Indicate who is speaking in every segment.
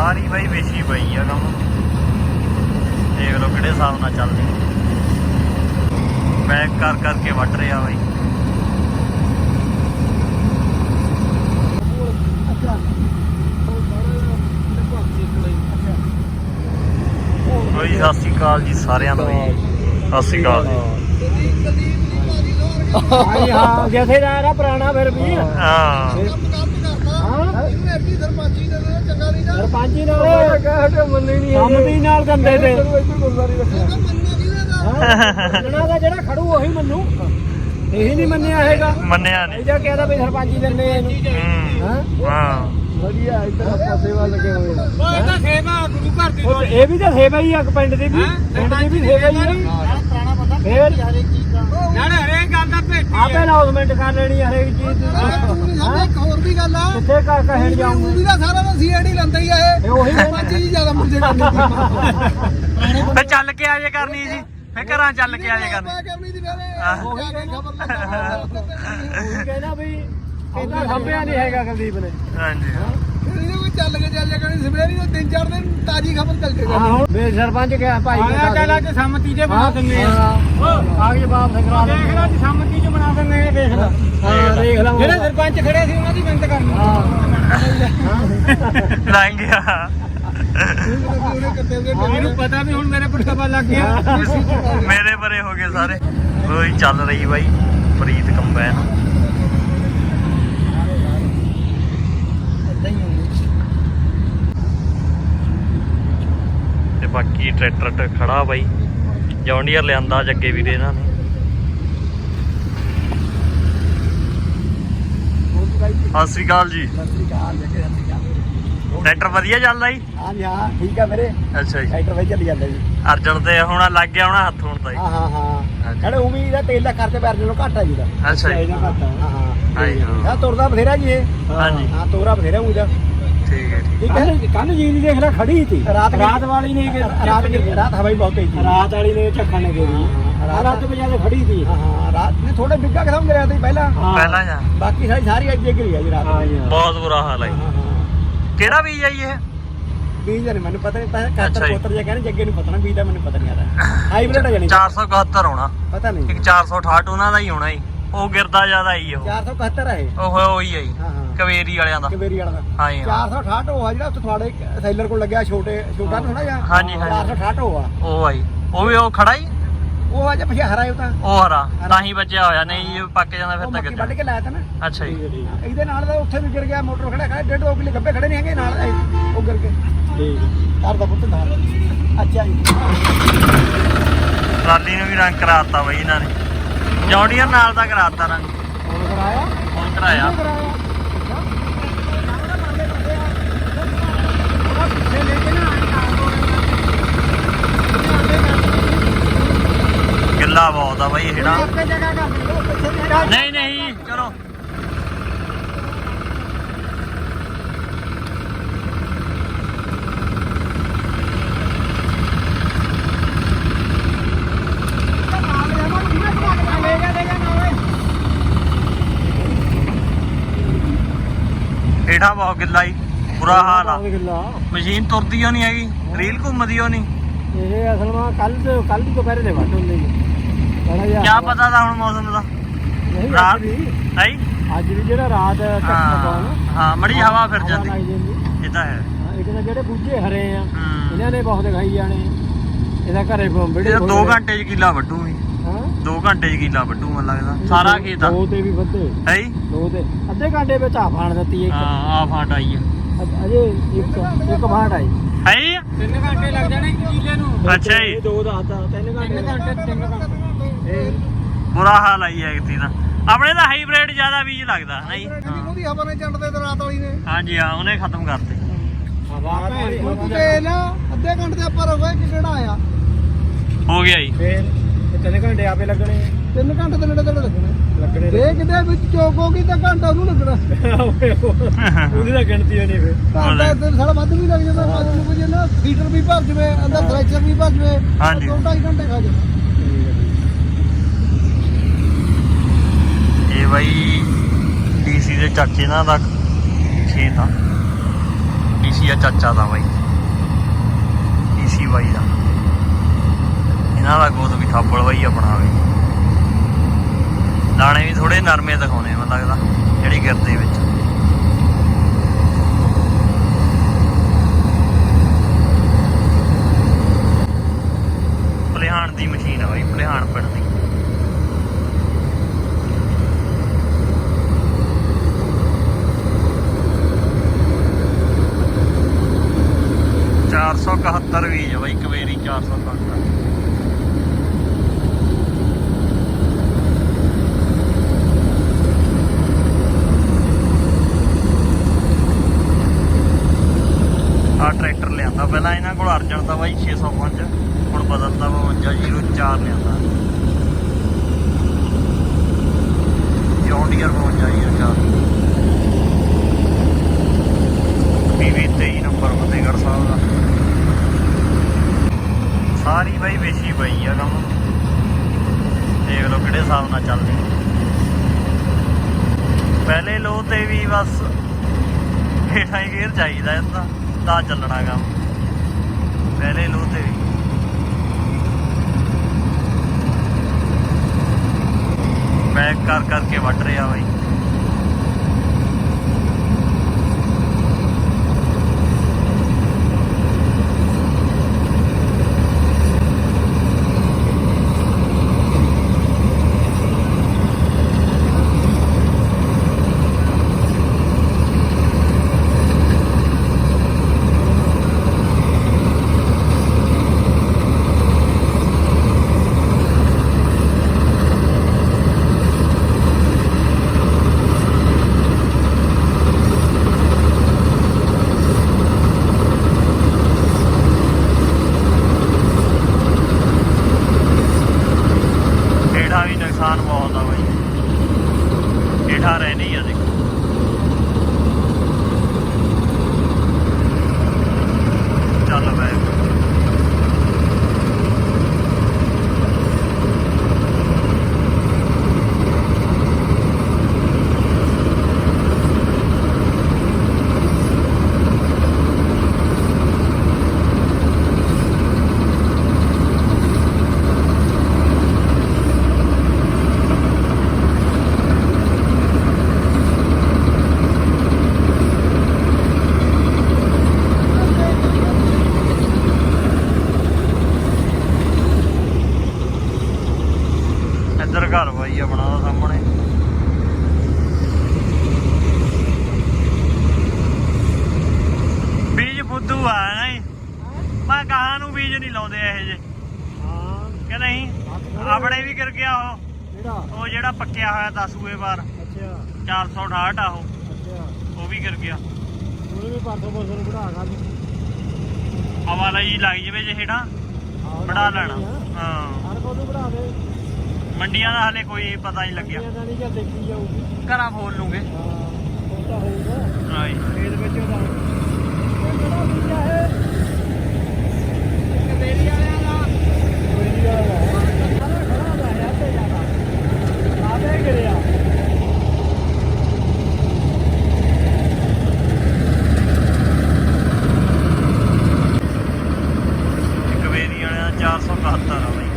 Speaker 1: ਸਾਰੀ ਬਾਈ ਵੇਚੀ ਪਈ ਆ ਕੰਮ। ਦੇਖ ਲਓ ਕਿਹੜੇ ਹਿਸਾਬ ਨਾਲ ਚੱਲਦੀ ਪੈਕ ਕਰ ਕਰਕੇ ਵੱਢ ਰਿਹਾ ਬਾਈ। ਬਈ ਸਤਿ ਸ਼੍ਰੀ ਅਕਾਲ ਜੀ ਸਾਰਿਆਂ ਨੂੰ ਜੀ ਸਤਿ ਸ਼੍ਰੀ ਅਕਾਲ ਜੀ।
Speaker 2: ਹਾਂ ਜਥੇਦਾਰ ਆ ਪੁਰਾਣਾ ਫਿਰ ਵੀ।
Speaker 1: ਹਾਂ।
Speaker 2: ਹਾਂ ਸਰਪੰਚੀ ਨਾਲ ਮੰਨੇ ਨਹੀਂ ਸੰਮਤੀ ਨਾਲ ਦੰਦੇ ਤੇ। ਮੰਨਣਾ ਦਾ ਜਿਹੜਾ ਖੜੂ ਉਹੀ ਮੰਨੂ। ਇਹੀ ਨਹੀਂ ਮੰਨਿਆ ਹੈਗਾ।
Speaker 1: ਮੰਨਿਆ ਨਹੀਂ।
Speaker 2: ਇਹਦਾ ਕਹਿੰਦਾ ਵੀ ਸਰਪੰਚੀ ਦਿੰਦੇ ਇਹਨੂੰ।
Speaker 1: ਹੂੰ ਹਾਂ।
Speaker 2: ਵਧੀਆ ਇੱਧਰ ਆਪਾਂ ਸੇਵਾ ਲੱਗੇ ਹੋਏ ਉਹ ਇਹ ਤਾਂ ਸੇਵਾ ਗੁਰੂ ਘਰ ਦੀ ਇਹ ਵੀ ਤਾਂ ਸੇਵਾ ਹੀ ਆ ਪਿੰਡ ਦੀ ਵੀ। ਪਿੰਡ ਦੀ ਵੀ ਸੇਵਾ ਹੀ ਆ। ਪੁਰਾਣਾ ਪਤਾ ਫੇਰ? ਨਾਲੇ ਗੱਲ ਦਾ ਭੇਟੀ ਆਪੇ ਅਨਾਉਂਸਮੈਂਟ ਕਰ ਲੈਣੀ ਹਰੇਕ ਚੀਜ਼ ਦੀ।
Speaker 3: ਸਾਡੇ ਇੱਕ ਹੋਰ ਵੀ ਗੱਲ ਆ।
Speaker 2: ਕਿੱਥੇ ਕਰ ਕਹਿਣ ਜਾਊਂਗਾ?
Speaker 3: ਮੂਵੀ ਦਾ ਸਾਰਾ ਦਾ ਸੀਆਈਡੀ ਲੰਦਾ ਹੀ ਆ ਇਹ।
Speaker 2: ਉਹੀ
Speaker 3: ਪੰਜ ਹੀ ਜ਼ਿਆਦਾ ਮੁੰਡੇ ਕਰਨੀ
Speaker 1: ਫੇ ਚੱਲ ਕੇ ਆ ਜੇ ਕਰਨੀ ਜੀ। ਫੇ ਘਰਾਂ ਚੱਲ ਕੇ ਆ ਜੇ ਕਰਨੀ।
Speaker 3: ਕੇ
Speaker 2: ਉਹੀ ਕਹਿੰਦਾ ਵੀ ਕਹਿੰਦਾ ਖੰਭਿਆ ਨਹੀਂ ਹੈਗਾ ਕੁਲਦੀਪ ਨੇ।
Speaker 1: ਹਾਂਜੀ।
Speaker 3: ਕੋਈ ਚੱਲ ਕੇ ਚੱਲ ਜਾ ਕਰਨੀ ਸਵੇਰੇ ਨੂੰ ਤਿੰਨ ਚਾਰ ਦਿਨ ਤਾਜੀ ਖਬਰ ਚੱਲ ਕੇ
Speaker 2: ਹਾਂ ਹੁਣ ਬੇ ਸਰਪੰਚ ਗਿਆ ਭਾਈ ਆਇਆ ਚੱਲ ਅੱਜ ਸੰਮਤੀ ਜੇ ਬਣਾ ਦਿੰਨੇ ਆ। ਆ ਕੇ ਬਾਪ ਸੰਗਰਾ ਦੇਖ ਲੈ ਅੱਜ ਸੰਮਤੀ ਚ ਬਣਾ ਦਿੰਨੇ ਆ ਦੇਖ ਲੈ। ਹਾਂ ਦੇਖ ਲੈ ਜਿਹੜੇ ਸਰਪੰਚ ਖੜੇ ਸੀ ਉਹਨਾਂ ਦੀ ਮਿਹਨਤ ਕਰਨੀ। ਹਾਂ।
Speaker 1: ਲੰਘ ਗਿਆ।
Speaker 2: ਮੈਨੂੰ ਪਤਾ ਵੀ ਹੁਣ ਮੇਰੇ ਪੁੱਠਾ ਪਾ ਲੱਗ ਗਿਆ।
Speaker 1: ਮੇਰੇ ਪਰੇ ਹੋ ਗਏ ਸਾਰੇ। ਉਹੀ ਚੱਲ ਰਹੀ ਬਾਈ ਪ੍ਰੀਤ ਕੰਬਾਈਨ ਤੇ ਬਾਕੀ ਟਰੈਕਟਰ ਟ ਖੜਾ ਬਾਈ। ਜੌਂਡੀਅਰ ਲਿਆਂਦਾ ਜੱਗੇ ਵੀਰੇ ਇਹਨਾਂ ਨੇ। ਸਤਿ ਸ੍ਰੀ ਅਕਾਲ ਜੀ। ਟਰੈਕਟਰ ਵਧੀਆ ਚੱਲਦਾ ਜੀ?
Speaker 2: ਹਾਂ ਜੀ ਹਾਂ ਠੀਕ ਆ ਮੇਰੇ
Speaker 1: ਅੱਛਾ ਜੀ।
Speaker 2: ਟਰੈਕਟਰ ਵਧੀਆ ਚੱਲੀ ਜਾਂਦਾ ਜੀ।
Speaker 1: ਅਰਜਨ ਤੇ ਹੁਣ ਲੱਗ ਗਿਆ ਹੋਣਾ ਹੱਥ ਹੁਣ ਤਾਂ ਜੀ।
Speaker 2: ਹਾਂ ਹਾਂ ਹਾਂ। ਕਹਿੰਦੇ ਉਹ ਵੀ ਇਹਦਾ ਤੇਲ ਦਾ ਖਰਚਾ ਪੈਰ ਨਾਲੋਂ ਘੱਟ ਆ ਜੀ ਦਾ
Speaker 1: ਅੱਛਾ ਜੀ।
Speaker 2: ਇਹਦਾ ਘੱਟ ਆ। ਹਾਂ ਹਾਂ।
Speaker 1: ਹਾਂ।
Speaker 2: ਤੁਰਦਾ ਬਥੇਰਾ ਜੀ ਇਹ।
Speaker 1: ਹਾਂਜੀ।
Speaker 2: ਹਾਂ ਤੋਰਾ ਬਥੇਰਾ ਉਹਦਾ।
Speaker 1: ਠੀਕ ਹੈ ਠੀਕ
Speaker 2: ਹੈ। ਕੱਲ ਜੀ ਦੀ ਦੇਖ ਲੈ ਖੜੀ ਸੀ। ਰਾਤ ਰਾਤ ਵਾਲੀ ਨੇ ਰਾਤ ਰਾਤ ਹਵਾਈ ਬਹੁਤ ਤੇਜ਼ ਸੀ। ਰਾਤ ਵਾਲੀ ਨੇ ਝੱਖਣ ਨੇ ਗਈ ਰਾਤ ਵਜੇ ਤੇ ਖੜੀ ਸੀ। ਹਾਂ ਹਾਂ ਰਾਤ ਨੇ ਥੋੜਾ ਬਿੱਗਾ ਖਤਮ ਕਰਿਆ ਸੀ ਪਹਿਲਾਂ।
Speaker 1: ਪਹਿਲਾਂ ਜਾ।
Speaker 2: ਬਾਕੀ ਸਾਰੀ ਸਾਰੀ ਅੱਜ ਗਿਰੀ ਆ ਜੀ ਰਾਤ। ਨੂੰ
Speaker 1: ਬਹੁਤ ਬੁਰਾ ਹਾਲ ਹੈ ਜੀ।
Speaker 2: ਹਾਂ ਹਾਂ
Speaker 1: ਕਿਹੜਾ ਬੀਜ ਹੈ ਜੀ ਇਹ?
Speaker 2: ਬੀਜ ਦਾ ਨੀ ਮੈਨੂੰ ਪਤਾ ਨਹੀਂ ਤਾਂ
Speaker 1: ਅੱਛਾ
Speaker 2: ਕਾਤਰ
Speaker 1: ਜੀ।
Speaker 2: ਕੋਤਰ ਜਿਹਾ ਕਹਿੰਦੇ ਜੱਗੇ ਨੂੰ ਪਤਾ ਨਾ ਬੀਜ ਦਾ ਮੈਨੂੰ ਪਤਾ ਨਹੀਂ ਆਦਾ। ਹਾਈਬ੍ਰਿਡ ਆ ਜਾਣੀ
Speaker 1: 471 ਹੋਣਾ।
Speaker 2: ਪਤਾ ਨਹੀਂ।
Speaker 1: ਇੱਕ 468 ਉਹਨਾਂ ਦਾ ਹੀ ਹੋਣਾ ਜੀ। ਉਹ ਗਿਰਦਾ ਜ਼ਿਆਦਾ ਹੀ ਉਹ।
Speaker 2: 471 ਹੈ ਇਹ।
Speaker 1: ਉਹ ਉਹੀ ਹੈ ਜੀ।
Speaker 2: ਹਾਂ ਹਾਂ।
Speaker 1: ਕਵੇਰੀ ਵਾਲਿਆਂ ਦਾ।
Speaker 2: ਕਵੇਰੀ ਵਾਲਾ ਦਾ।
Speaker 1: ਹਾਂ ਜੀ, ਹਾਂ।
Speaker 2: 468 ਉਹ ਆ ਜਿਹੜਾ ਉੱਥੇ ਤੁਹਾਡੇ ਸੈਲਰ ਕੋਲ ਲੱਗਿਆ ਛੋਟੇ ਛੋਟਾ ਥੋੜਾ ਜਿਹਾ।
Speaker 1: ਹਾਂਜੀ, ਹਾਂਜੀ।
Speaker 2: 468 ਉਹ ਆ
Speaker 1: ਉਹ ਆਈ ਉਹ ਵੀ ਉਹ ਖੜਾ ਹੀ?
Speaker 2: ਉਹ ਆ ਜਿਹਾ ਪਿਛੇ ਹਰਾ ਹੈ ਉਹ ਤਾਂ।
Speaker 1: ਉਹ ਹਰਾ। ਤਾਂ ਹੀ ਬਚਿਆ ਹੋਇਆ। ਨਹੀਂ ਇਹ ਪੱਕ ਜਾਂਦਾ ਫਿਰ
Speaker 2: ਉਹ
Speaker 1: ਤਾਂ
Speaker 2: ਮੱਕੀ ਵੱਢ ਕੇ ਲਾਇਆ ਤਾ ਨਾ।
Speaker 1: ਅੱਛਾ ਜੀ।
Speaker 2: ਇਹਦੇ ਨਾਲ ਦਾ ਉੱਥੇ ਵੀ ਗਿਰ ਗਿਆ ਮੋਟਰ ਖੜਾ ਖੜਾ ਡੇਢ ਦੋ ਕਿਲੇ ਗੱਬੇ ਖੜੇ ਨਹੀਂ ਹੈਗੇ ਨਾਲ ਇਹ, ਉਹ ਗਿਰ ਕੇ ਠੀਕ ਘਰ ਦਾ ਪੁੱਤ ਨਾਲ। ਅੱਛਾ ਜੀ।
Speaker 1: ਟਰਾਲੀ ਨੂੰ ਵੀ ਰੰਗ ਕਰਾਤਾ ਬਈ ਇਹਨਾਂ ਨੇ। ਜੌਂਡੀਅਰ ਨਾਲ ਦਾ ਕਰਾਤਾ ਰੰਗ
Speaker 2: ਹੋਰ ਕਰਾਇਆ
Speaker 1: ਹੁਣ ਕਰਾਇਆ ਗਿੱਲਾ ਬਹੁਤ ਆ ਬਈ ਇਹ ਜਿਹੜਾ
Speaker 2: ਆਪੇ ਜਗ੍ਹਾ ਕਰ ਦਿਓ ਪਿੱਛੇ ਨਹੀਂ ਹੈਗਾ
Speaker 1: ਨਹੀਂ ਨਹੀਂ ਚਲੋ ਹੇਠਾਂ ਬਹੁਤ ਗਿੱਲਾ ਹੀ ਬੁਰਾ ਹਾਲ ਆ। ਮਸ਼ੀਨ ਤੁਰਦੀ ਓ ਨਹੀਂ ਹੈਗੀ ਰੀਲ ਘੁੰਮਦੀ ਓ ਨਹੀਂ
Speaker 2: ਇਹ ਅਸਲ ਵਿੱਚ ਕੱਲ ਕੱਲ ਦੀ ਦੁਪਹਿਰੇ ਦੇ ਵੱਟ ਹੁੰਦੇ ਜੀ।
Speaker 1: ਕਿਆ ਪਤਾ ਦਾ ਹੁਣ ਮੌਸਮ ਦਾ। ਰਾਤ
Speaker 2: ਅੱਜ ਵੀ।
Speaker 1: ਹੈ?
Speaker 2: ਅੱਜ ਵੀ ਜਿਹੜਾ ਰਾਤ
Speaker 1: ਹਾਂ ਮੜੀ ਹਵਾ ਫਿਰ ਜਾਂਦੀ। ਇਹ ਤਾਂ ਹੈ।
Speaker 2: ਇੱਕ ਤਾਂ ਜਿਹੜੇ ਬੂਝੇ ਹਰੇ ਆ ਇਹਨਾਂ ਨੇ ਬਹੁਤ ਦਿਖਾਈ ਜਾਣੇ। ਇਹਦਾ ਘਰੇ ਬੰਬੜੇ
Speaker 1: ਇਹ 2 ਘੰਟੇ ਚ ਕਿੱਲਾ ਵੱਢੂਗੀ। 2 ਘੰਟੇ ਚ ਕਿੱਲਾ ਵੱਢੂ ਮੈਨੂੰ ਲੱਗਦਾ। ਸਾਰਾ ਖੇਤ ਆ।
Speaker 2: ਦੋ ਤੇ ਵੀ ਵੱਧੇ।
Speaker 1: ਹੈ
Speaker 2: ਦੋ ਤੇ। ਅੱਧੇ ਘੰਟੇ ਵਿੱਚ ਆ ਫਾਣ ਦਿੱਤੀ ਇੱਕ।
Speaker 1: ਹਾਂ ਆ ਫਾਂਟ ਆਈ ਆ।
Speaker 2: ਅ- ਅਜੇ ਇੱਕ ਇੱਕ ਫਾੜ ਆਈ।
Speaker 1: ਹੈ ਹੀ ਆ?
Speaker 2: 3 ਘੰਟੇ ਲੱਗ ਜਾਣੇ ਕਿਲੇ ਨੂੰ।
Speaker 1: ਅੱਛਾ ਜੀ।
Speaker 2: ਇਹ ਦੋ ਦੱਸਦਾ 3 ਘੰਟੇ 3 ਘੰਟੇ 3 ਘੰਟੇ। ਇਹ
Speaker 1: ਬੁਰਾ ਹਾਲ ਆਈ ਹੈ ਕਿਤੇ ਦਾ ਆਪਣੇ ਤਾਂ ਹਾਈਬ੍ਰਿਡ ਜ਼ਿਆਦਾ ਬੀਜ ਲੱਗਦਾ ਨਹੀਂ
Speaker 3: ਉਹਦੀ ਹਵਾ ਨੇ ਚੰਡਦੇ ਤੇ ਰਾਤ ਵਾਲੀ ਨੇ।
Speaker 1: ਹਾਂਜੀ ਹਾਂ ਉਹਨੇ ਖਤਮ ਕਰਤੇ।
Speaker 2: ਹਵਾ
Speaker 3: ਹੁਣ ਤੇ ਨਾ ਅੱਧੇ ਘੰਟੇ ਦੇ ਉੱਪਰ ਹੋ ਗਏ ਕਿ ਕਿਹੜਾ ਆਇਆ?
Speaker 1: ਹੋ ਗਿਆ ਜੀ।
Speaker 2: ਫੇਰ 3 ਘੰਟੇ ਆਪੇ ਲੱਗਣੇ
Speaker 3: ਤਿੰਨ ਘੰਟੇ ਦੇ ਨੇੜੇ ਤੇੜੇ ਲੱਗਣੇ
Speaker 2: ਲੱਗਣੇ
Speaker 3: ਜੇ ਕਿਤੇ ਵਿੱਚ ਚੋਕ ਹੋ ਗਈ ਤਾਂ ਘੰਟਾ ਉਹਨੂੰ ਲੱਗਣਾ।
Speaker 2: ਉਹਦੀ ਤਾਂ ਗਿਣਤੀ ਹੋਣੀ ਫੇਰ।
Speaker 3: ਘੰਟਾ ਤੇ ਸਾਲਾ ਵੱਧ ਵੀ ਲੱਗ ਜਾਂਦਾ ਬਾਅਦ ਨੂੰ ਜੇ ਨਾ ਫੀਟਰ ਵੀ ਭਰ ਜਵੇ ਅੰਦਰ ਥ੍ਰੈਸ਼ਰ ਵੀ ਭਰ ਜਵੇ
Speaker 1: ਹਾਂਜੀ।
Speaker 3: ਦੋ ਢਾਈ ਘੰਟੇ ਖਾ ਜਾਵੇ।
Speaker 1: ਇਹ ਬਾਈ ਡੀਸੀ ਦੇ ਚਾਚੇ ਨਾਲ ਦਾ ਖੇਤ ਆ। ਈਸੀ ਆ ਚਾਚਾ ਦਾ ਬਾਈ। ਬਾਈ ਦਾ। ਇਹਨਾਂ ਦਾ ਗੋਦ ਵੀ ਥਾਪੜ ਬਾਈ ਆਪਣਾ ਵੀ ਦਾਣੇ ਵੀ ਥੋੜੇ ਨਰਮੇ ਦਿਖਾਉਣੇ ਮੈਨੂੰ ਲੱਗਦਾ, ਜਿਹੜੀ ਗਿਰਦੇ ਵਿੱਚ। ਭਲਿਹਾਨ ਦੀ ਮਸ਼ੀਨ ਆ ਬਾਈ ਭਲਿਹਾਨ ਪਿੰਡ ਦੀ। ਚਾਰ ਸੌ ਇਕਹੱਤਰ ਵੀ ਹੈ ਬਾਈ ਕਵੇਰੀ 471 ਆ ਟਰੈਕਟਰ ਲਿਆਂਦਾ ਪਹਿਲਾਂ ਇਹਨਾਂ ਕੋਲ ਅਰਜਨ ਦਾ ਬਾਈ 605 ਹੁਣ ਬਦਲਦਾ 5204 ਲਿਆਂਦਾ John Deere 5204 PV 23 number Fatehgarh Sahib ਦਾ ਸਾਰੀ ਬਾਈ ਵੇਚੀ ਪਈ ਆ ਕੰਮ ਦੇਖ ਲਓ ਕਿਹੜੇ ਹਿਸਾਬ ਨਾਲ ਚੱਲਦੀ ਪਹਿਲੇ ਲੋ ਤੇ ਵੀ ਬਸ। ਹੇਠਾਂ ਹੀ ਗੇਅਰ ਚਾਹੀਦਾ ਇਹਦਾ ਤਾਂ ਚੱਲਣਾ ਕੰਮ। ਪਹਿਲੇ ਲੋ ਤੇ ਵੀ। ਬੈਕ ਕਰ ਕਰਕੇ ਵੱਢ ਰਿਹਾ ਬਾਈ। ਹੇਠਾਂ ਵੀ ਨੁਕਸਾਨ ਬਹੁਤ ਆ ਬਾਈ। ਹੇਠਾਂ ਰਹਿਣੀ ਆ ਦੇਖੋ ਚੱਲ ਬੈ ਇੱਧਰ ਘਰ ਬਾਈ ਆਪਣਾ ਦਾ ਸਾਹਮਣੇ ਬੀਜ ਫੁੱਦੂ ਆ ਨਹੀਂ ਮੈਂ ਕਹਾਂ ਨੂੰ ਬੀਜ ਨਹੀਂ ਲਾਉਂਦੇ ਇਹ ਜੇ
Speaker 2: ਹਾਂ
Speaker 1: ਕਿ ਨਹੀਂ ਆਪਣੇ ਵੀ ਕਰ ਗਿਆ ਉਹ
Speaker 2: ਕਿਹੜਾ
Speaker 1: ਉਹ ਜਿਹੜਾ ਪੱਕਿਆ ਹੋਇਆ ਦਸੂਏ ਵਾਰ
Speaker 2: ਅੱਛਾ
Speaker 1: 468 ਆ ਉਹ
Speaker 2: ਅੱਛਾ
Speaker 1: ਉਹ ਵੀ ਕਰ ਗਿਆ
Speaker 2: ਉਹਨੇ ਵੀ ਪਰਸੋਂ ਪਰਸੋਂ ਨੂੰ ਬਣਾ ਕਰ
Speaker 1: ਹਵਾ ਲਈ ਲੱਗ ਜਵੇ ਜੇ ਹੇਠਾਂ ਬਣਾ ਲੈਣਾ। ਹਾਂ।
Speaker 2: ਹਰ ਕੋਈ ਬਣਾ ਦੇ।
Speaker 1: ਮੰਡੀਆਂ ਦਾ ਹਲੇ ਕੋਈ ਪਤਾ ਨਹੀਂ ਲੱਗਿਆ।
Speaker 2: ਇਹ ਤਾਂ ਨਹੀਂ ਕਿ ਦੇਖੀ ਜਾਊਗੀ।
Speaker 1: ਘਰਾਂ ਫੋਲ ਲੂਗੇ।
Speaker 2: ਹਾਂ ਉਹ ਤਾਂ ਹੋਊਗਾ।
Speaker 1: ਹਾਂਜੀ
Speaker 2: ਖੇਤ ਵਿੱਚ ਉਹਦਾ ਇਹ ਕਿਹੜਾ ਬੀਜ ਹੈ ਇੱਕ ਬੇਰੀ ਵਾਲਿਆਂ ਦਾ ਬੇਰੀ ਵਾਲਾ ਸਾਰਾ ਖੜਾ ਦਾ ਹੈ ਤੇ ਜ਼ਿਆਦਾ ਆਦੇ ਗਿਰਿਆ
Speaker 1: ਇੱਕ ਵੇਰੀ ਵਾਲਿਆਂ ਦਾ 471 ਆ ਬਾਈ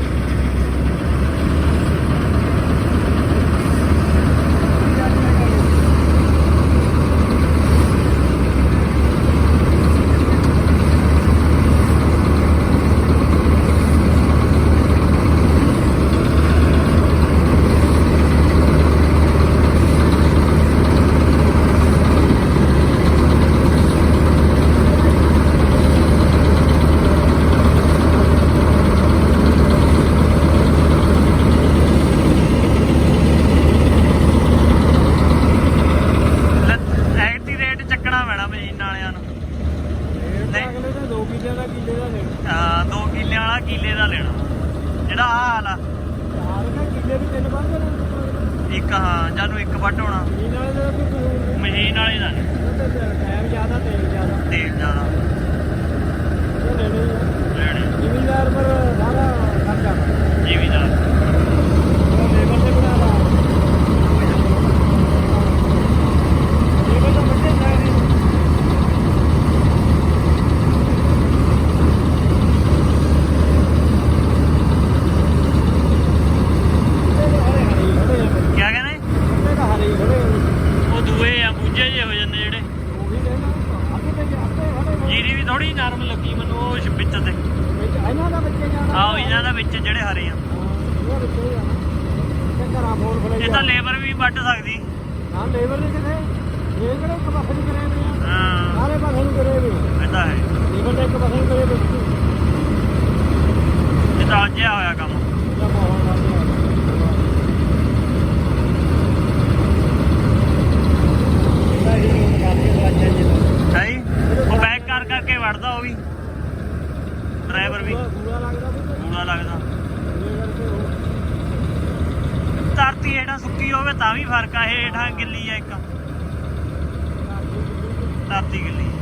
Speaker 1: ਐਕਟੀ ਰੇਟ ਚੱਕਣਾ ਪੈਣਾ ਮਸ਼ੀਨ ਵਾਲਿਆਂ ਨੂੰ
Speaker 2: ਇਹ ਅਗਲੇ ਨੇ 2 ਕਿੱਲੇ ਦਾ ਕਿੱਲੇ ਦਾ ਲੈਣਾ।
Speaker 1: ਹਾਂ 2 ਕਿੱਲੇ ਵਾਲਾ ਕਿੱਲੇ ਦਾ ਲੈਣਾ। ਜਿਹੜਾ ਆਹ ਹਾਲ ਆ।
Speaker 2: ਕਿੱਲੇ ਵੀ ਤਿੰਨ ਬੰਦ ਨੇ
Speaker 1: ਇੱਕ ਹਾਂ ਜਾਨੂੰ ਇੱਕ ਵੱਟ ਹੋਣਾ। ਮਸ਼ੀਨ ਵਾਲੇ ਦਾ ਨਹੀਂ।
Speaker 2: ਟਾਈਮ ਜ਼ਿਆਦਾ ਤੇਲ ਜ਼ਿਆਦਾ।
Speaker 1: ਤੇਲ ਜ਼ਿਆਦਾ।
Speaker 2: ਲੈਣੇ ਹੀ
Speaker 1: ਲੈਣੇ।
Speaker 2: ਜ਼ਿਮੀਦਾਰ ਪਰ ਸਾਰਾ ਖਰਚਾ।
Speaker 1: ਜ਼ਿਮੀਦਾਰ
Speaker 2: ਉਹ ਲੇਬਰ ਤੇ ਬਣਾ ਲਾ ਲੇਬਰ ਤਾਂ ਬੱਚੇ ਚਾਹੀਦੇ
Speaker 1: ਥੋੜੀ ਨਰਮ ਲੱਗੀ ਮੈਨੂੰ ਉਹ ਸ਼- ਵਿੱਚ ਤੇ
Speaker 2: ਵਿੱਚ ਇਹਨਾਂ ਦਾ ਬੱਚੇ ਜਾਣਾ
Speaker 1: ਆਹ ਇਹਨਾਂ ਦਾ ਵਿੱਚ ਜਿਹੜੇ ਹਰੇ ਆ
Speaker 2: ਇਹ ਬੱਚੇ ਜਾਣਾ ਤੇ ਘਰਾਂ ਫੋਨ ਫੜੇ
Speaker 1: ਇਹ ਤਾਂ ਲੇਬਰ ਵੀ ਵੱਢ ਸਕਦੀ
Speaker 2: ਹਾਂ ਲੇਬਰ ਦੇ ਕਿਥੇ ਇਹ ਕਿਹੜੇ ਇੱਕ ਪਾਸੇ ਨੂੰ ਕਰੇ ਹੋਏ ਆ
Speaker 1: ਹਾਂ
Speaker 2: ਸਾਰੇ ਪਾਸੇ ਨੂੰ ਕਰੇ ਹੋਏ ਆ
Speaker 1: ਇਹ ਤਾਂ ਹੈ
Speaker 2: ਲੇਬਰ ਦੇ ਇੱਕ ਪਾਸੇ ਨੂੰ ਕਰੇ ਹੋਏ
Speaker 1: ਇਹ ਤਾਂ ਅੱਜ ਹੋਇਆ ਕੰਮ
Speaker 2: ਇਹਦਾ ਮਾਹੌਲ ਵੱਧ ਗਿਆ ਇਹਦਾ ਹੀ ਰੋਡ ਕਰਦੇ ਦਵਾਈਆਂ ਜੀ
Speaker 1: ਹੈ ਜੀ? ਉਹ ਬੈਕ ਕਰ ਕਰਕੇ ਵੜਦਾ ਉਹ ਵੀ। ਡਰਾਈਵਰ ਵੀ।
Speaker 2: ਬੁਰਾ ਲੱਗਦਾ
Speaker 1: ਪੂਰਾ ਲੱਗਦਾ। ਧਰਤੀ ਹੇਠਾਂ ਸੁੱਕੀ ਹੋਵੇ ਤਾਂ ਵੀ ਫ਼ਰਕ ਆ ਇਹ ਹੇਠਾਂ ਗਿੱਲੀ ਆ ਇੱਕ। ਧਰਤੀ ਗਿੱਲੀ ਆ।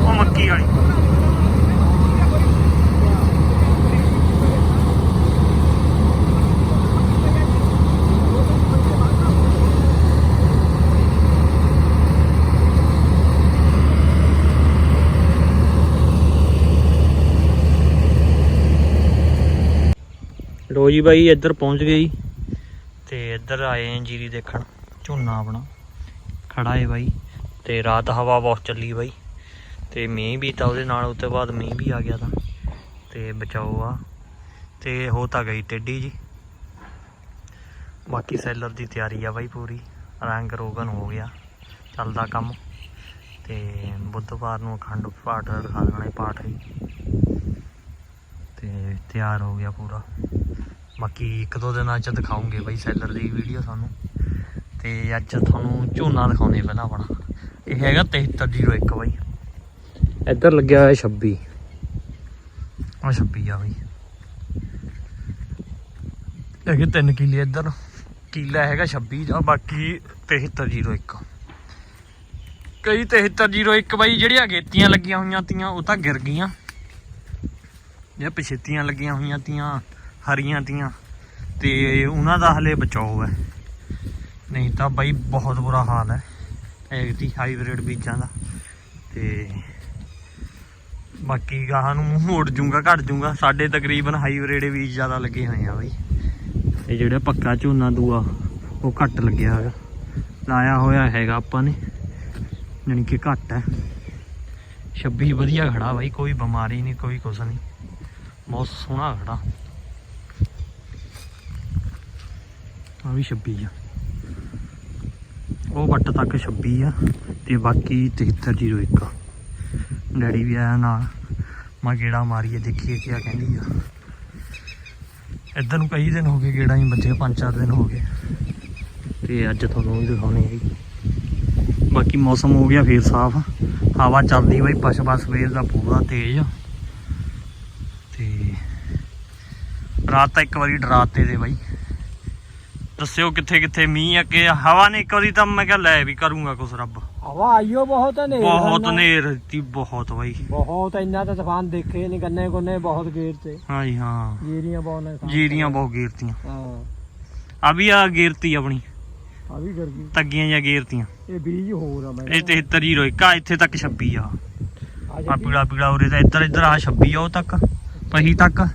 Speaker 1: ਉਹ ਮੱਕੀ ਵਾਲੀ ਲੋ ਜੀ ਬਾਈ ਇੱਧਰ ਪਹੁੰਚ ਗਏ ਜੀ। ਤੇ ਇੱਧਰ ਆਏ ਆਂ ਜੀਰੀ ਦੇਖਣ। ਝੋਨਾ ਆਪਣਾ ਖੜਾ ਏ ਬਾਈ। ਤੇ ਰਾਤ ਹਵਾ ਬਹੁਤ ਚੱਲੀ ਬਾਈ। ਤੇ ਮੀਂਹ ਵੀ ਤਾਂ ਉਹਦੇ ਨਾਲ ਉੱਤੇ ਬਾਅਦ ਮੀਂਹ ਵੀ ਆ ਗਿਆ ਤਾਂ। ਤੇ ਬਚਾਓ ਆ। ਤੇ ਹੋ ਤਾਂ ਗਈ ਟੇਡੀ ਜੀ। ਬਾਕੀ ਸੈਲਰ ਦੀ ਤਿਆਰੀ ਆ ਬਾਈ ਪੂਰੀ। ਰੰਗ ਰੋਗਨ ਹੋ ਗਿਆ। ਚੱਲਦਾ ਕੰਮ। ਤੇ ਬੁੱਧਵਾਰ ਨੂੰ ਅਖੰਡ ਪਾਠ ਰਖਾ ਦੇਣਾ ਪਾਠ ਹੀ। ਤੇ ਤਿਆਰ ਹੋ ਗਿਆ ਪੂਰਾ। ਬਾਕੀ ਇੱਕ ਦੋ ਦਿਨਾਂ ਚ ਦਿਖਾਉਂਗੇ ਬਈ ਸੈਲਰ ਦੀ ਵੀਡੀਓ ਤੁਹਾਨੂੰ। ਤੇ ਅੱਜ ਤੁਹਾਨੂੰ ਝੋਨਾ ਦਿਖਾਉਣੇ ਪਹਿਲਾਂ ਆਪਣਾ। ਇਹ ਹੈਗਾ 7301 ਬਾਈ। ਇੱਧਰ ਲੱਗਿਆ ਹੋਇਆ 26 ਆ 26 ਆ ਬਾਈ। ਹੈਗੇ 3 ਕਿੱਲੇ ਇੱਧਰ। ਕਿੱਲਾ ਹੈਗਾ 26 ਦਾ, ਬਾਕੀ 7301 ਕਈ 7301 ਬਾਈ ਜਿਹੜੀਆਂ ਅਗੇਤੀਆਂ ਲੱਗੀਆਂ ਹੋਈਆਂ ਤੀਆਂ, ਉਹ ਤਾਂ ਗਿਰ ਗਈਆਂ। ਜੇ ਪਛੇਤੀਆਂ ਲੱਗੀਆਂ ਹੋਈਆਂ ਤੀਆਂ। ਹਰੀਆਂ ਤੀਆਂ। ਤੇ ਉਹਨਾਂ ਦਾ ਹਲੇ ਬਚਾਓ ਹੈ ਨਹੀਂ ਤਾਂ ਬਾਈ ਬਹੁਤ ਬੁਰਾ ਹਾਲ ਹੈ। ਐਗਤੀ ਹਾਈਬ੍ਰਿਡ ਬੀਜਾਂ ਦਾ। ਤੇ ਬਾਕੀ ਗਾਹਾਂ ਨੂੰ ਮੂੰਹ ਮੋੜ ਜੂਗਾ, ਘਟ ਜੂਗਾ। ਸਾਡੇ ਤਕਰੀਬਨ ਹਾਈਬ੍ਰਿਡ ਬੀਜ ਜ਼ਿਆਦਾ ਲੱਗੇ ਹੋਏ ਆ ਬਾਈ। ਇਹ ਜਿਹੜਾ ਪੱਕਾ ਝੋਨਾ ਦੂਆ, ਉਹ ਘੱਟ ਲੱਗਿਆ ਹੈਗਾ। ਲਾਇਆ ਹੋਇਆ ਹੈਗਾ ਆਪਾਂ ਨੇ। ਜਾਣੀ ਕਿ ਘੱਟ ਹੈ। 26 ਵਧੀਆ ਖੜਾ ਬਾਈ, ਕੋਈ ਬਿਮਾਰੀ ਨਹੀਂ, ਕੋਈ ਕੁਛ ਨਹੀਂ। ਬਹੁਤ ਸੋਹਣਾ ਖੜਾ। ਆ ਵੀ 26 ਆ। ਉਹ ਵੱਟ ਤੱਕ 26 ਆ ਤੇ ਬਾਕੀ 7301 ਆ। ਡੈਡੀ ਵੀ ਆਇਆ ਨਾਲ। ਮੈਂ ਗੇੜਾ ਮਾਰੀਏ, ਦੇਖੀਏ ਕਿਆ ਕਹਿੰਦੀ ਆ। ਇੱਧਰ ਨੂੰ ਕਈ ਦਿਨ ਹੋ ਗਏ, ਗੇੜਾ ਹੀ ਬੱਚੇ ਪੰਜ ਚਾਰ ਦਿਨ ਹੋ ਗਏ। ਤੇ ਅੱਜ ਤੁਹਾਨੂੰ ਵੀ ਦਿਖਾਉਣੇ ਹੈ ਬਾਕੀ ਮੌਸਮ ਹੋ ਗਿਆ ਫੇਰ ਸਾਫ਼। ਹਵਾ ਚੱਲਦੀ ਬਈ ਪਛਵਾ ਸਵੇਰ ਦਾ ਪੂਰਾ ਤੇਜ਼। ਤੇ ਰਾਤ ਤਾਂ ਇੱਕ ਵਾਰੀ ਡਰਾਤੇ ਦੇ ਬਾਈ। ਦੱਸਿਓ ਕਿੱਥੇ ਕਿੱਥੇ ਮੀਂਹ ਆ ਕਿ ਹਵਾ ਨੇ ਇੱਕ ਵਾਰੀ ਤਾਂ ਮੈਂ ਕਿਹਾ ਲੈ ਵੀ ਕਰੂੰਗਾ ਕੁਛ ਰੱਬ।
Speaker 2: ਹਵਾ ਆਈਓ ਬਹੁਤ ਨੇ
Speaker 1: ਬਹੁਤ ਨੇਰ ਤੀ ਬਹੁਤ ਬਾਈ।
Speaker 2: ਬਹੁਤ ਇੰਨਾ ਤਾਂ ਤੂਫਾਨ ਦੇਖੇ ਨਹੀਂ ਗੰਨੇ ਗੁੰਨੇ ਬਹੁਤ ਗੇਰ ਤੇ।
Speaker 1: ਹਾਂਜੀ ਹਾਂ।
Speaker 2: ਜੀਰੀਆਂ ਬਹੁਤ ਨੇ
Speaker 1: ਜੀਰੀਆਂ ਬਹੁਤ ਗੇਰਤੀਆਂ।
Speaker 2: ਹਾਂ।
Speaker 1: ਆ ਵੀ ਆ ਗੇਰਤੀ ਆਪਣੀ।
Speaker 2: ਆ ਵੀ ਕਰ ਗਈ।
Speaker 1: ਤੱਗੀਆਂ ਜਾਂ ਗੇਰਤੀਆਂ।
Speaker 2: ਇਹ ਬੀਜ ਹੋਰ ਆ ਮੈਂ
Speaker 1: ਇਹ 73 ਹੀ ਰੋਇਕਾ ਇੱਥੇ ਤੱਕ 26 ਆ।
Speaker 2: ਆ
Speaker 1: ਪੀੜਾ ਪੀੜਾ ਉਰੇ ਤਾਂ ਇੱਧਰ ਇੱਧਰ ਆ 26 ਆ ਉਹ ਤੱਕ ਪਹੀ ਤੱਕ।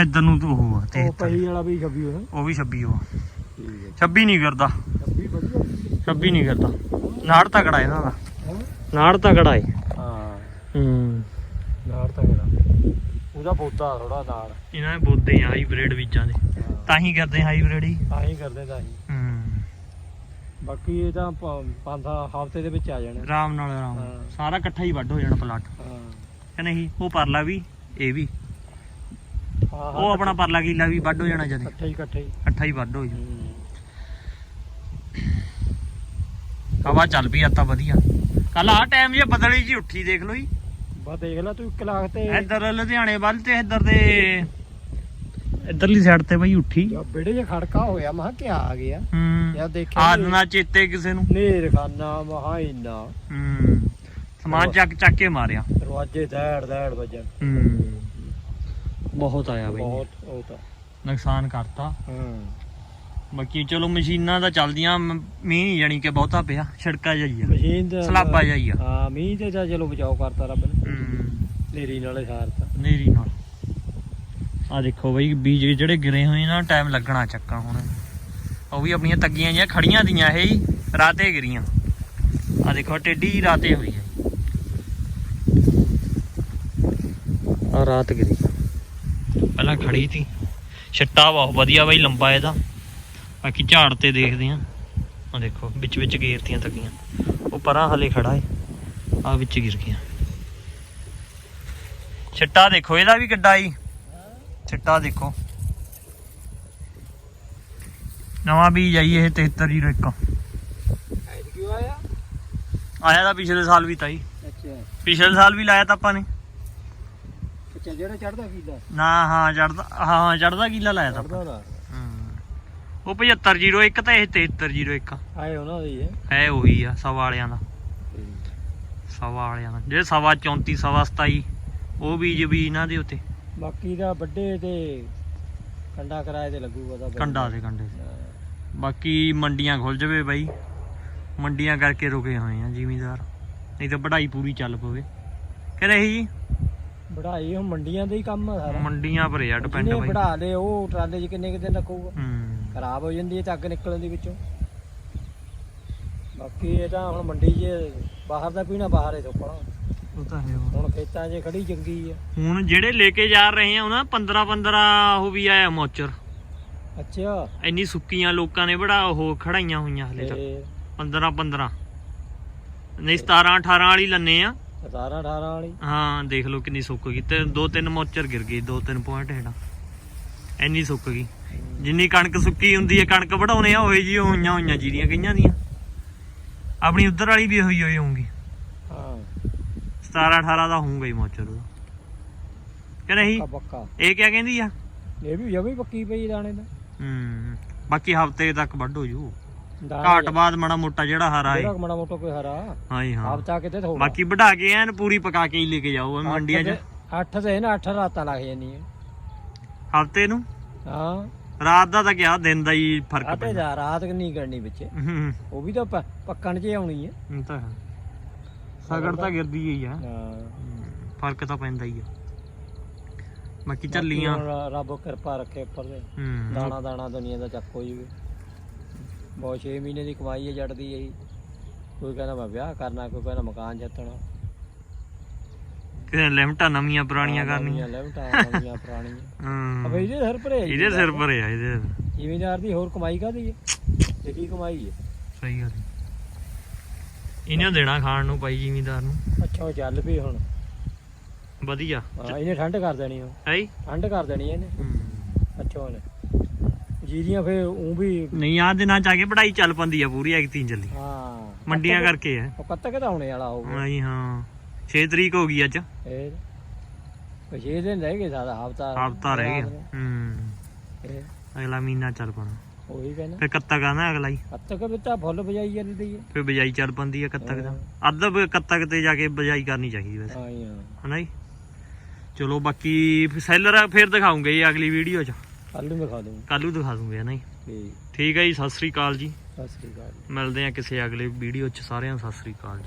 Speaker 1: ਇੱਧਰ ਨੂੰ ਤਾਂ ਉਹ ਆ
Speaker 2: ਉਹ
Speaker 1: 73
Speaker 2: ਪਹੀ ਵਾਲਾ ਵੀ ਗੱਬੀ ਹੋਇਆ
Speaker 1: ਉਹ ਵੀ 26 ਉਹ ਆ।
Speaker 2: ਠੀਕ ਹੈ
Speaker 1: 26 ਨਹੀਂ ਕਰਦਾ
Speaker 2: ਗੱਬੀ ਵਧੀਆ
Speaker 1: 26 ਨਹੀਂ ਕਰਦਾ ਨਾੜ ਤਕੜਾ ਇਹਨਾਂ ਦਾ। ਨਾੜ ਤਕੜਾ
Speaker 2: ਹਾਂ।
Speaker 1: ਹੂੰ।
Speaker 2: ਨਾੜ ਤਾਂ ਕਿਹੜਾ ਉਹਦਾ ਬੋਤਾ ਥੋੜਾ ਨਾਲ
Speaker 1: ਇਹਨਾਂ ਦੇ ਬੋਦੇ ਆ ਹਾਈਬ੍ਰਿਡ ਬੀਜਾਂ ਦੇ। ਤਾਂ ਹੀ ਕਰਦੇ ਹਾਈਬ੍ਰਿਡ ਹੀ।
Speaker 2: ਆਹੀ ਕਰਦੇ ਤਾਂ ਹੀ।
Speaker 1: ਹੂੰ।
Speaker 2: ਬਾਕੀ ਇਹ ਤਾਂ ਪੰਜ ਹਫ਼ਤੇ ਦੇ ਵਿੱਚ ਆ ਜਾਣਾ।
Speaker 1: ਆਰਾਮ ਨਾਲ ਆਰਾਮ। ਸਾਰਾ ਇਕੱਠਾ ਹੀ ਵੱਢ ਹੋ ਜਾਣਾ ਪਲਾਟ।
Speaker 2: ਹਾਂ।
Speaker 1: ਕਿ ਨਹੀਂ ਉਹ ਪਰਲਾ ਵੀ ਇਹ ਵੀ। ਉਹ ਆਪਣਾ ਪਰਲਾ ਕੀਲਾ ਵੀ ਵੱਢ ਹੋ ਜਾਣਾ ਜਦੇ।
Speaker 2: ਇਕੱਠੇ ਹੀ ਇਕੱਠੇ ਹੀ।
Speaker 1: ਇਕੱਠਾ ਹੀ ਵੱਢ ਹੋ ਜਾਣਾ। ਹਵਾ ਚੱਲ ਪਈ ਆ ਤਾਂ ਵਧੀਆ। ਕੱਲ ਆ ਟਾਈਮ ਜੇ ਬਦਲੀ ਜੀ ਉੱਠੀ ਦੇਖ ਲਓ ਜੀ।
Speaker 2: ਬਸ ਦੇਖ ਲੈ ਤੂੰ 1 ਲੱਖ ਤੇ
Speaker 1: ਇੱਧਰ ਲੁਧਿਆਣੇ ਵੱਲ ਤੇ ਇੱਧਰ ਦੇ ਇੱਧਰਲੀ ਸਾਈਡ ਤੇ ਬਈ ਉੱਠੀ।
Speaker 2: ਬੇੜੇ ਜੇ ਖੜਕਾ ਹੋਇਆ ਮੈਂ ਕਿਹਾ ਕੀ ਆ ਗਿਆ।
Speaker 1: ਹੂੰ।
Speaker 2: ਯਾਰ ਦੇਖਿਆ
Speaker 1: ਆਦ
Speaker 2: ਨੀ।
Speaker 1: ਨਾ ਚੇਤੇ ਕਿਸੇ ਨੂੰ।
Speaker 2: ਨੇਰ ਖਾਨਾ ਮਹਾ ਇੰਨਾ।
Speaker 1: ਹੂੰ। ਸਮਾਨ ਚੱਕ ਚੱਕ ਕੇ ਮਾਰਿਆ।
Speaker 2: ਦਰਵਾਜ਼ੇ ਦੈੜ ਦੈੜ ਵੱਜਣ।
Speaker 1: ਹੂੰ। ਬਹੁਤ ਆਇਆ ਬਈ।
Speaker 2: ਬਹੁਤ ਉਹ ਤਾਂ।
Speaker 1: ਨੁਕਸਾਨ ਕਰਤਾ।
Speaker 2: ਹਾਂ।
Speaker 1: ਬਾਕੀ ਚਲੋ ਮਸ਼ੀਨਾਂ ਤਾਂ ਚੱਲਦੀਆਂ ਮ- ਮੀਂਹ ਜਾਣੀ ਕਿ ਬਹੁਤਾ ਪਿਆ ਛਿੜਕਾ ਜਾਈ ਆ
Speaker 2: ਮਸ਼ੀਨ ਦਾ
Speaker 1: ਸਲਾਬਾ ਜਾਈ ਆ
Speaker 2: ਹਾਂ ਮੀਂਹ ਤੇ ਤਾਂ ਚਲੋ ਬਚਾਓ ਕਰਤਾ ਰੱਬ ਨੇ।
Speaker 1: ਹੂੰ।
Speaker 2: ਨੇਰੀ ਨਾਲੇ ਸਾਰਤਾ
Speaker 1: ਨੇਰੀ ਨਾਲ। ਆ ਦੇਖੋ ਬਈ ਬੀਜ ਜਿਹੜੇ ਗਿਰੇ ਹੋਏ ਨਾ ਟਾਈਮ ਲੱਗਣਾ ਚੱਕਾ ਹੁਣ। ਉਹ ਵੀ ਆਪਣੀਆਂ ਤੱਗੀਆਂ ਜਿਹੀਆਂ ਖੜੀਆਂ ਦੀਆਂ ਇਹ ਹੀ ਰਾਤੇ ਗਿਰੀਆਂ। ਆ ਦੇਖੋ ਟੇਢੀ ਜਿਹੀ ਰਾਤੇ ਹੋਈ ਹੈ। ਆ ਰਾਤ ਗਿਰੀ। ਪਹਿਲਾਂ ਖੜੀ ਸੀ। ਛੱਟਾ ਬਹੁਤ ਵਧੀਆ ਬਈ ਲੰਬਾ ਇਹਦਾ। ਬਾਕੀ ਝਾੜ ਤੇ ਦੇਖਦੇ ਆ। ਆ ਦੇਖੋ ਵਿੱਚ ਵਿੱਚ ਗੇਰਤੀਆਂ ਤੱਕੀਆਂ। ਉਹ ਪਰਾਂ ਹਲੇ ਖੜਾ ਏ। ਆ ਵਿੱਚ ਗਿਰ ਗਿਆ ਛੱਟਾ ਦੇਖੋ ਇਹਦਾ ਵੀ ਕਿੱਡਾ ਈ। ਛੱਟਾ ਦੇਖੋ। ਨਵਾਂ ਬੀਜ ਆਈ ਇਹ 7301
Speaker 2: ਐਡ ਕਿਉਂ ਆਇਆ
Speaker 1: ਆਇਆ ਤਾਂ ਪਿਛਲੇ ਸਾਲ ਵੀ ਤਾਈ
Speaker 2: ਅੱਛਾ।
Speaker 1: ਪਿਛਲੇ ਸਾਲ ਵੀ ਲਾਇਆ ਤਾਂ ਆਪਾਂ ਨੇ।
Speaker 2: ਅੱਛਾ ਜਿਹੜਾ ਚੜਦਾ ਕੀਦਾ
Speaker 1: ਨਾ ਹਾਂ ਚੜਦਾ ਹਾਂ ਚੜਦਾ ਕੀਲਾ ਲਾਇਆ ਤਾਂ
Speaker 2: ਚੜਦਾ।
Speaker 1: ਉਹ 7501 ਤਾਂ ਇਹ 7301
Speaker 2: ਆਏ ਉਹਨਾਂ ਦੀ ਹੈ
Speaker 1: ਹੈ ਉਹੀ ਆ ਸਵਾ ਵਾਲਿਆਂ ਦਾ। ਸਵਾ ਵਾਲਿਆਂ ਦਾ। ਜਿਹੜੇ ਸਵਾ 34 ਸਵਾ 27 ਉਹ ਬੀਜ ਵੀ ਇਹਨਾਂ ਦੇ ਉੱਤੇ।
Speaker 2: ਬਾਕੀ ਦਾ ਵੱਡੇ ਤੇ ਕੰਡਾ ਕਿਰਾਏ ਤੇ ਲੱਗੂਗਾ ਤਾਂ
Speaker 1: ਕੰਡਾ ਦੇ ਕੰਡੇ ਤੇ। ਬਾਕੀ ਮੰਡੀਆਂ ਖੁੱਲ ਜਵੇ ਬਾਈ। ਮੰਡੀਆਂ ਕਰਕੇ ਰੁਕੇ ਹੋਏ ਆ ਜ਼ਿਮੀਦਾਰ। ਨਹੀਂ ਤਾਂ ਵਢਾਈ ਪੂਰੀ ਚੱਲ ਪਵੇ। ਕਿ ਨਹੀਂ ਜੀ?
Speaker 2: ਬੜਾਈ ਹੁਣ ਮੰਡੀਆਂ ਦੇ ਹੀ ਕੰਮ ਆ ਸਾਰਾ।
Speaker 1: ਮੰਡੀਆਂ ਪਰ ਆ ਡਿਪੈਂਡ
Speaker 2: ਜਿਹਨੇ
Speaker 1: ਬਾਈ।
Speaker 2: ਬੜਾ ਲੇ ਉਹ ਟਰਾਲੇ 'ਚ ਕਿੰਨੇ ਕਿਤੇ ਲੱਗੂਗਾ?
Speaker 1: ਹੂੰ।
Speaker 2: ਖਰਾਬ ਹੋ ਜਾਂਦੀ ਹੈ ਤਾਂ ਅੱਗ ਨਿਕਲਣ ਦੇ ਵਿੱਚੋਂ। ਬਾਕੀ ਇਹ ਤਾਂ ਹੁਣ ਮੰਡੀ 'ਚ ਬਾਹਰ ਦਾ ਪੀਣਾ ਬਾਹਰ ਹੀ ਥੋਪਣਾ
Speaker 1: ਉਹ ਤਾਂ ਹੈ।
Speaker 2: ਹੁਣ ਖੇਤਾਂ 'ਚ ਖੜੀ ਚੰਗੀ ਆ।
Speaker 1: ਹੁਣ ਜਿਹੜੇ ਲੈ ਕੇ ਜਾ ਰਹੇ ਆ ਉਹਨਾਂ 15 15 ਉਹ ਵੀ ਆਇਆ ਮੋਚਰ।
Speaker 2: ਅੱਛਾ।
Speaker 1: ਇੰਨੀ ਸੁੱਕੀਆਂ ਲੋਕਾਂ ਨੇ ਬੜਾ ਉਹ ਖੜਾਈਆਂ ਹੋਈਆਂ ਹਲੇ ਤੱਕ
Speaker 2: ਤੇ
Speaker 1: 15 15 ਨਹੀਂ 17 18 ਵਾਲੀ ਲੰਨੇ ਆ।
Speaker 2: 17 18 ਵਾਲੀ।
Speaker 1: ਹਾਂ ਦੇਖ ਲਓ ਕਿੰਨੀ ਸੁੱਕ ਗਈ। ਤੇ ਦੋ ਤਿੰਨ ਮੋਚਰ ਗਿਰ ਗਈ ਦੋ ਤਿੰਨ ਪੁਆਇੰਟ ਹੇਠਾਂ। ਇੰਨੀ ਸੁੱਕ ਗਈ। ਜਿੰਨੀ ਕਣਕ ਸੁੱਕੀ ਹੁੰਦੀ ਹੈ ਕਣਕ ਵਢਾਉਣੇ ਆ ਹੋਏ ਜੀ ਹੋਈਆਂ ਹੋਈਆਂ ਜੀਰੀਆਂ ਕਈਆਂ ਦੀਆਂ। ਆਪਣੀ ਉਧਰ ਵਾਲੀ ਵੀ ਹੋਈ ਹੋਈ ਹੋਊਗੀ।
Speaker 2: ਹਾਂ।
Speaker 1: 17 18 ਦਾ ਹੋਊਗਾ ਹੀ ਮੋਚਰ ਕਿ ਨਹੀਂ?
Speaker 2: ਪੱਕਾ
Speaker 1: ਇਹ ਕਿਆ ਕਹਿੰਦੀ ਆ?
Speaker 2: ਇਹ ਵੀ ਜਮੀ ਪੱਕੀ ਪਈ ਦਾਣੇ ਦਾ
Speaker 1: ਹੂੰ। ਬਾਕੀ ਹਫ਼ਤੇ ਤੱਕ ਵੱਢ ਹੋ ਜੂ। ਘਾਟ ਬਾਅਦ ਮਾੜਾ ਮੋਟਾ ਜਿਹੜਾ ਹਰਾ
Speaker 2: ਜਿਹੜਾ
Speaker 1: ਹੈ
Speaker 2: ਮਾੜਾ ਮੋਟਾ ਕੋਈ ਹਰਾ
Speaker 1: ਹਾਂਜੀ ਹਾਂ।
Speaker 2: ਆਪਤਾ ਕਿਤੇ ਥੋੜਾ
Speaker 1: ਬਾਕੀ ਵਢਾ ਕੇ ਐਨ ਪੂਰੀ ਪਕਾ ਕੇ ਹੀ ਲੈ ਕੇ ਜਾਓ ਮੰਡੀਆਂ 'ਚ।
Speaker 2: 8 ਤੇ ਨਾ 8 ਰਾਤਾਂ ਲੱਗ ਜਾਂਦੀਆਂ।
Speaker 1: ਹਫ਼ਤੇ ਨੂੰ?
Speaker 2: ਹਾਂ।
Speaker 1: ਰਾਤ ਦਾ ਤਾਂ ਕਿਹਾ ਦਿਨ ਦਾ ਹੀ ਫ਼ਰਕ
Speaker 2: ਆਤੇ
Speaker 1: ਪੈਂਦਾ।
Speaker 2: ਜਾ ਰਾਤ ਨਹੀਂ ਕਰਨੀ ਵਿੱਚ?
Speaker 1: ਹੂੰ
Speaker 2: ਉਹ ਵੀ ਤਾਂ ਪ- ਪੱਕਣ 'ਚ ਹੀ ਆਉਣੀ ਹੈ
Speaker 1: ਇਹ ਤਾਂ ਹੈ। ਸਗੜ ਤਾਂ ਗਿਰਦੀ ਹੀ ਆ।
Speaker 2: ਹਾਂ।
Speaker 1: ਫ਼ਰਕ ਤਾਂ ਪੈਂਦਾ ਹੀ ਆ। ਬਾਕੀ
Speaker 2: ਹੁਣ ਰੱਬ ਕਿਰਪਾ ਰੱਖੇ ਉੱਪਰ
Speaker 1: ਹੂੰ।
Speaker 2: ਦਾਣਾ ਦਾਣਾ ਦੁਨੀਆ ਦਾ ਚੱਕ ਜਵੇ ਬਹੁਤ 6 ਮਹੀਨੇ ਦੀ ਕਮਾਈ ਹੈ ਜੱਟ ਦੀ ਇਹੀ। ਕੋਈ ਕਹਿੰਦਾ ਮੈਂ ਵਿਆਹ ਕਰਨਾ ਕੋਈ ਕਹਿੰਦਾ ਮਕਾਨ ਜੱਤਣਾ।
Speaker 1: ਕਿ ਲਿਮਟਾਂ ਨਵੀਆਂ ਪੁਰਾਣੀਆਂ ਕਰਨੀਆਂ?
Speaker 2: ਲੈਵਟਾਂ ਨਵੀਆਂ ਪੁਰਾਣੀਆਂ।
Speaker 1: ਹੂੰ।
Speaker 2: ਅਬੇ ਇਹਦੇ ਸਿਰ ਭਰੇ
Speaker 1: ਇਹਦੇ ਸਿਰ ਭਰੇ ਆ ਇਹਦੇ
Speaker 2: ਜ਼ਿਮੀਦਾਰ ਦੀ ਹੋਰ ਕਮਾਈ ਕਾਦੀ ਹੈ ਇਹੀ ਕਮਾਈ ਹੈ
Speaker 1: ਸਹੀ ਗੱਲ ਇਹਨੇ ਦੇਣਾ ਖਾਣ ਨੂੰ ਪਾਈ ਜ਼ਿਮੀਦਾਰ ਨੂੰ।
Speaker 2: ਅੱਛਾ ਉਹ ਚੱਲ ਪਈ ਹੁਣ।
Speaker 1: ਵਧੀਆ।
Speaker 2: ਹਾਂ ਇਹਨੇ ਠੰਡ ਕਰ ਦੇਣੀ ਹੁਣ
Speaker 1: ਹੈ?
Speaker 2: ਠੰਡ ਕਰ ਦੇਣੀ ਇਹਨੇ। ਅੱਛਾ ਉਹਨੇ ਜੀਰੀਆਂ ਫੇ ਉਹ ਵੀ
Speaker 1: ਨਹੀਂ ਆ ਦਿਨਾਂ ਚ ਆ ਕੇ ਪੜਾਈ ਚੱਲ ਪੰਦੀ ਆ ਪੂਰੀ ਐਕ ਤੀਨ ਚੱਲੀ।
Speaker 2: ਹਾਂ।
Speaker 1: ਮੰਡੀਆਂ ਕਰਕੇ ਆ।
Speaker 2: ਉਹ ਕੱਤਕ ਤਾਂ ਹੋਣੇ ਵਾਲਾ ਹੋਊਗਾ
Speaker 1: ਹਾਂ ਹਾਂ। 6 ਤਰੀਕ ਹੋ ਗਈ ਅੱਜ।
Speaker 2: ਇਹ ਪਛੇ ਦਿਨ ਰਹਿ ਗਏ ਸਾਡਾ ਹਫਤਾ
Speaker 1: ਹਫਤਾ ਰਹਿ ਗਿਆ। ਹੂੰ। ਅਗਲਾ ਮਹੀਨਾ ਚੱਲ ਪਣਾ।
Speaker 2: ਉਹੀ ਕਹਿੰਦਾ।
Speaker 1: ਫਿਰ ਕੱਤਕ ਆਣਾ ਅਗਲਾ ਹੀ।
Speaker 2: ਕੱਤਕ ਵੀ ਤਾਂ ਫੁੱਲ ਬਜਾਈ ਜਾਂਦੀ ਹੈ
Speaker 1: ਫਿਰ ਬਜਾਈ ਚੱਲ ਪੰਦੀ ਆ ਕੱਤਕ ਦਾ ਅੱਧ ਬ- ਕੱਤਕ ਤੇ ਜਾ ਕੇ ਬਜਾਈ ਕਰਨੀ ਚਾਹੀਦੀ ਵੈਸੇ।
Speaker 2: ਹਾਂ ਜੀ, ਹਾਂ।
Speaker 1: ਹਨਾ ਜੀ? ਚਲੋ ਬਾਕੀ ਸੈਲਰ ਫਿਰ ਦਿਖਾਉਂਗੇ ਜੀ ਅਗਲੀ ਵੀਡੀਓ ਚ।
Speaker 2: ਕੱਲ ਨੂੰ ਮੈਂ ਖਾ ਦੂੰਗਾ।
Speaker 1: ਕੱਲ੍ਹ ਨੂੰ ਦਿਖਾ ਦੂੰਗੇ ਹਨਾ ਜੀ?
Speaker 2: ਠੀਕ।
Speaker 1: ਠੀਕ ਹੈ ਜੀ ਸਤਿ ਸ੍ਰੀ ਅਕਾਲ ਜੀ।
Speaker 2: ਸਤਿ ਸ੍ਰੀ ਅਕਾਲ
Speaker 1: ਮਿਲਦੇ ਆ ਕਿਸੇ ਅਗਲੇ ਵੀਡੀਓ ਚ ਸਾਰਿਆਂ ਨੂੰ ਸਤਿ ਸ੍ਰੀ ਅਕਾਲ ਜੀ।